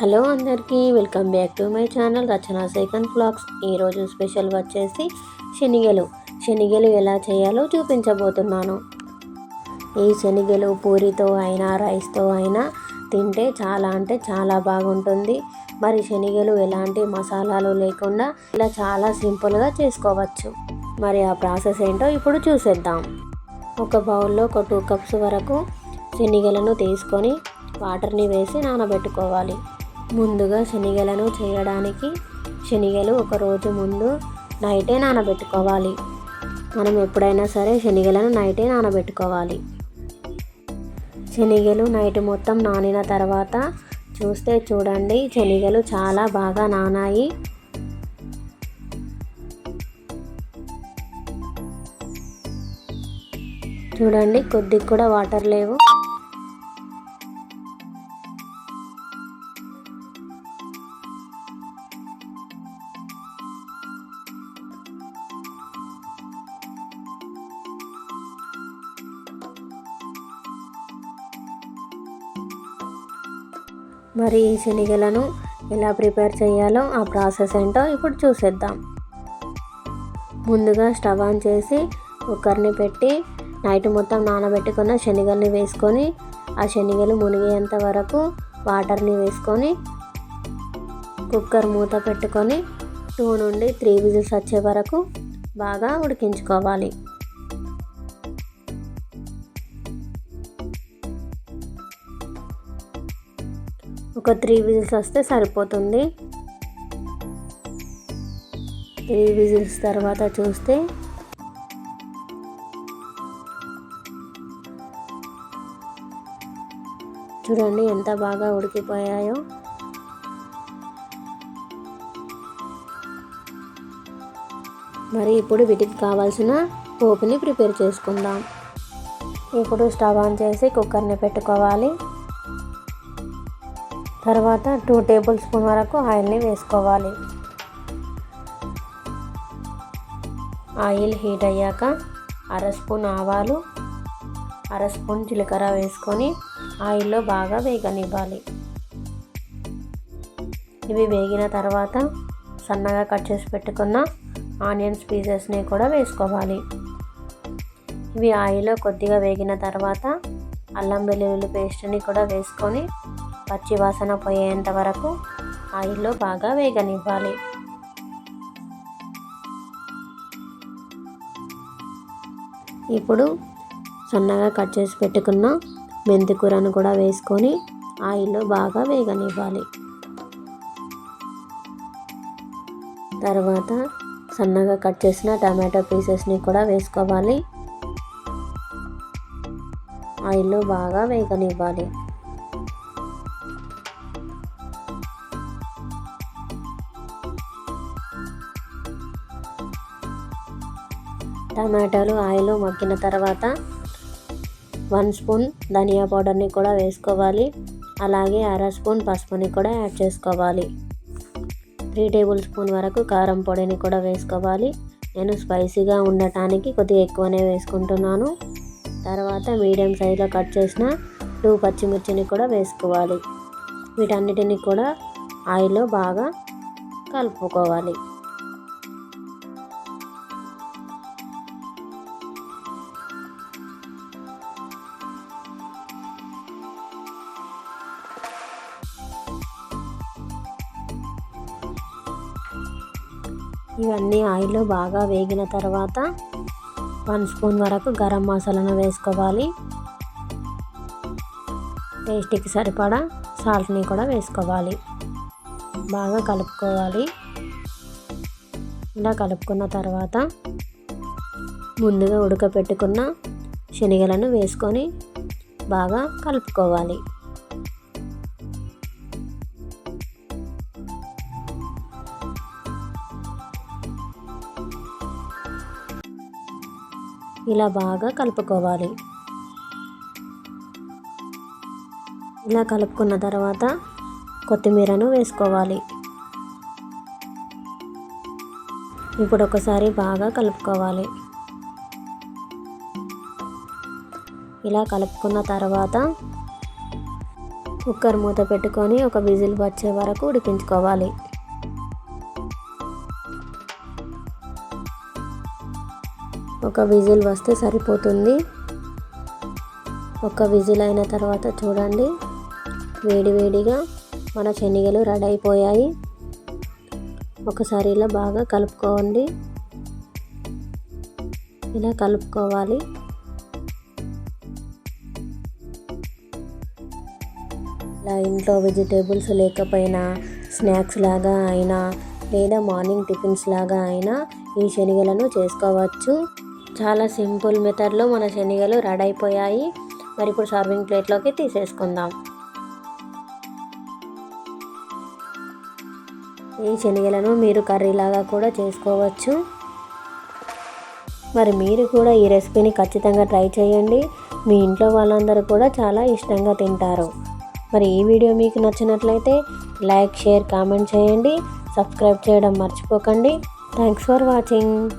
Hello అందరికీ welcome back to my channel Rachana second blogs. ఈరోజు special వచ్చేసి శనిగలు. శనిగలు ఎలా చేయాలో చూపించబోతున్నాను. ఈ శనిగలు పూరితో అయినా రైస్తో అయినా తింటే చాలా అంటే చాలా బాగుంటుంది. మరి శనిగలు ఎలాంటి మసాలాలు లేకుండా ఇలా చాలా సింపుల్గా చేసుకోవచ్చు. మరి ఆ ప్రాసెస్ ఏంటో ఇప్పుడు చూసేద్దాం. ఒక బౌల్లో ఒక టూ కప్స్ వరకు శనిగలను తీసుకొని వాటర్ని వేసి నానబెట్టుకోవాలి. ముందుగా శనిగలను చేయడానికి శనిగలు ఒక రోజు ముందు నైటే నానబెట్టుకోవాలి. మనం ఎప్పుడైనా సరే శనిగలను నైటే నానబెట్టుకోవాలి. శనిగలు నైట్ మొత్తం నానిన తర్వాత చూస్తే చూడండి శనిగలు చాలా బాగా నానాయి. చూడండి కొద్దిగా కూడా వాటర్ లేవు. మరి ఈ శనగలను ఎలా ప్రిపేర్ చేయాలో ఆ ప్రాసెస్ ఏంటో ఇప్పుడు చూసేద్దాం. ముందుగా స్టవ్ ఆన్ చేసి కుక్కర్ని పెట్టి నైట్ మొత్తం నానబెట్టుకున్న శనగల్ని వేసుకొని ఆ శనగలు మునిగేంత వరకు వాటర్ని వేసుకొని కుక్కర్ మూత పెట్టుకొని టూ నుండి త్రీ విజిల్స్ వచ్చే వరకు బాగా ఉడికించుకోవాలి. ఒక త్రీ విజిల్స్ వస్తే సరిపోతుంది. త్రీ విజిల్స్ తర్వాత చూస్తే చూడండి ఎంత బాగా ఉడికిపోయాయో. మరి ఇప్పుడు వీటికి కావాల్సిన పోపుని ప్రిపేర్ చేసుకుందాం. ఇప్పుడు స్టవ్ ఆన్ చేసి కుక్కర్ని పెట్టుకోవాలి. తర్వాత టూ టేబుల్ స్పూన్ వరకు ఆయిల్ని వేసుకోవాలి. ఆయిల్ హీట్ అయ్యాక అర స్పూన్ ఆవాలు అర స్పూన్ జీలకర్ర వేసుకొని ఆయిల్లో బాగా వేగనివ్వాలి. ఇవి వేగిన తర్వాత సన్నగా కట్ చేసి పెట్టుకున్న ఆనియన్స్ పీసెస్ని కూడా వేసుకోవాలి. ఇవి ఆయిల్లో కొద్దిగా వేగిన తర్వాత అల్లం వెల్లుల్లి పేస్ట్ని కూడా వేసుకొని పచ్చి వాసన పోయేంత వరకు ఆయిల్లో బాగా వేగనివ్వాలి. ఇప్పుడు సన్నగా కట్ చేసి పెట్టుకున్న మెంతికూరను కూడా వేసుకొని ఆయిల్లో బాగా వేగనివ్వాలి. తర్వాత సన్నగా కట్ చేసిన టమాటో పీసెస్ని కూడా వేసుకోవాలి. ఆయిల్లో బాగా వేగనివ్వాలి. టమాటాలు ఆయిల్ మగ్గిన తర్వాత వన్ స్పూన్ ధనియా పౌడర్ని కూడా వేసుకోవాలి. అలాగే అర స్పూన్ పసుపుని కూడా యాడ్ చేసుకోవాలి. త్రీ టేబుల్ స్పూన్ వరకు కారం పొడిని కూడా వేసుకోవాలి. నేను స్పైసీగా ఉండటానికి కొద్దిగా ఎక్కువనే వేసుకుంటున్నాను. తర్వాత మీడియం సైజులో కట్ చేసిన టూ పచ్చిమిర్చిని కూడా వేసుకోవాలి. వీటన్నిటిని కూడా ఆయిల్లో బాగా కలుపుకోవాలి. ఇవన్నీ ఆయిల్లో బాగా వేగిన తర్వాత వన్ స్పూన్ వరకు గరం మసాలాను వేసుకోవాలి. టేస్ట్కి సరిపడా సాల్ట్ని కూడా వేసుకోవాలి. బాగా కలుపుకోవాలి. ఇలా కలుపుకున్న తర్వాత ముందుగా ఉడకపెట్టుకున్న శనగలను వేసుకొని బాగా కలుపుకోవాలి. ఇలా బాగా కలుపుకోవాలి. ఇలా కలుపుకున్న తర్వాత కొత్తిమీరను వేసుకోవాలి. ఇప్పుడు ఒకసారి బాగా కలుపుకోవాలి. ఇలా కలుపుకున్న తర్వాత కుక్కర్ మూత పెట్టుకొని ఒక విజిల్ వచ్చే వరకు ఉడికించుకోవాలి. ఒక విజిల్ వస్తే సరిపోతుంది. ఒక విజిల్ అయిన తర్వాత చూడండి. వేడివేడిగా మన శనగలు రెడీ అయిపోయాయి. ఒకసారి ఇలా బాగా కలుపుకోండి. ఇలా కలుపుకోవాలి. ఇలా ఇంట్లో వెజిటేబుల్స్ లేకపోయినా స్నాక్స్ లాగా అయినా లేదా మార్నింగ్ టిఫిన్స్ లాగా అయినా ఈ శనగలను చేసుకోవచ్చు. చాలా సింపుల్ మెథడ్లో మన శనగలు రెడీ అయిపోయాయి మరి ఇప్పుడు సర్వింగ్ ప్లేట్లోకి తీసేసుకుందాం. ఈ శనగలను మీరు కర్రీలాగా కూడా చేసుకోవచ్చు. మరి మీరు కూడా ఈ రెసిపీని ఖచ్చితంగా ట్రై చేయండి. మీ ఇంట్లో వాళ్ళందరూ కూడా చాలా ఇష్టంగా తింటారు. మరి ఈ వీడియో మీకు నచ్చినట్లయితే లైక్ షేర్ కామెంట్ చేయండి. సబ్స్క్రైబ్ చేయడం మర్చిపోకండి. Thanks for watching.